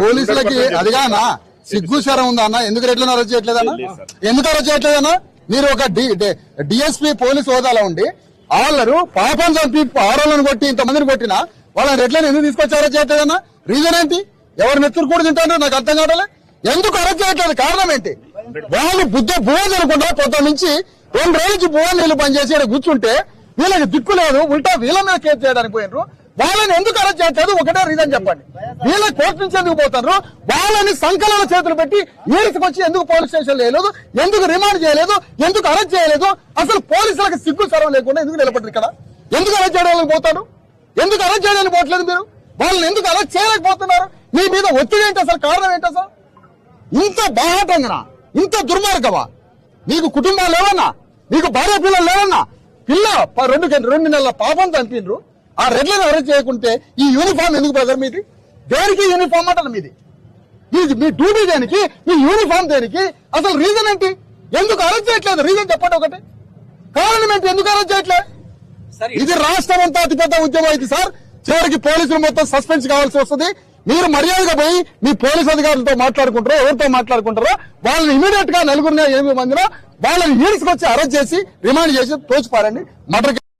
పోలీసులకి అదిగానా సిగ్గు శరం ఉందా అన్న? ఎందుకు రెట్లను అరెస్ట్ చేయట్లేదన్నా? ఎందుకు అరెస్ట్ చేయట్లేదన్నా? మీరు ఒక డిఎస్పీ పోలీస్ హోదాలో ఉండి వాళ్ళరు పాపం చంపి ఆడోళ్ళని కొట్టి ఇంతమందిని కొట్టినా వాళ్ళని రెట్లను ఎందుకు తీసుకొచ్చి అరెస్ట్ చేయట్లేదన్నా? రీజన్ ఏంటి? ఎవరు నెత్తురు కూడా తింటారో నాకు అర్థం కావట్లే. ఎందుకు అరెస్ట్ చేయట్లేదు? కారణం ఏంటి? వాళ్ళు బుద్ధ భువ జరగకుండా పొద్దు నుంచి రెండు రోజుల నుంచి భువ నీళ్ళు పనిచేసి కూర్చుంటే వీళ్ళకి దిక్కు లేదు ఉల్టా వీళ్ళ మీద కేసు చేయడానికి పోయినరు. వాళ్ళని ఎందుకు అరెస్ట్ చేయట్లేదు ఒకటే రీజన్ చెప్పండి. వీళ్ళ కోర్టు నుంచి ఎందుకు పోతారు? వాళ్ళని సంకలన చేతులు పెట్టి ఈడ్చుకొచ్చి ఎందుకు పోలీస్ స్టేషన్ చేయలేదు ఎందుకు రిమాండ్ చేయలేదు? ఎందుకు అరెస్ట్ చేయలేదు? అసలు పోలీసులకు సిగ్గు సర్వం లేకుండా ఎందుకు నిలబడ్డారు ఇక్కడ? ఎందుకు అరెస్ట్ చేయడానికి పోతారు? ఎందుకు అరెస్ట్ చేయడానికి పోవట్లేదు మీరు? వాళ్ళని ఎందుకు అరెస్ట్ చేయలేకపోతున్నారు? మీ మీద ఒత్తిడి ఏంటి అసలు? కారణం ఏంటి అసలు? ఇంత బాహాటంగా ఇంత దుర్మార్గమా? నీకు కుటుంబాలు లేవన్నా? నీకు భార్య పిల్లలు లేవన్నా? పిల్ల రెండు రెండు నెలల పాపం చంపిండ్రు ఆ రెడ్లను అరెస్ట్ చేయకుంటే ఈ యూనిఫామ్ ఎందుకు బ్రదర్ మీది? దేనికి యూనిఫామ్ అంటారు మీది? మీది మీ డ్యూటీ దేనికి? మీ యూనిఫామ్ దేనికి? అసలు రీజన్ ఏంటి? ఎందుకు అరెస్ట్ చేయట్లేదు? రీజన్ చెప్పండి ఒకటి. కారణం ఏంటి? ఎందుకు అరెస్ట్ చేయట్లేదు ఇది రాష్ట్రం అంతా అతిపెద్ద ఉద్యమం అయితే సార్ చివరికి పోలీసులు మొత్తం సస్పెన్స్ కావాల్సి వస్తుంది. మీరు మర్యాదగా పోయి మీ పోలీస్ అధికారులతో మాట్లాడుకుంటారో ఎవరితో మాట్లాడుకుంటారో వాళ్ళని ఇమీడియట్గా నలుగురిని ఎనిమిది మందిలో వాళ్ళని ఈడ్చుకొచ్చి అరెస్ట్ చేసి రిమాండ్ చేసి తోచిపారండి మటర్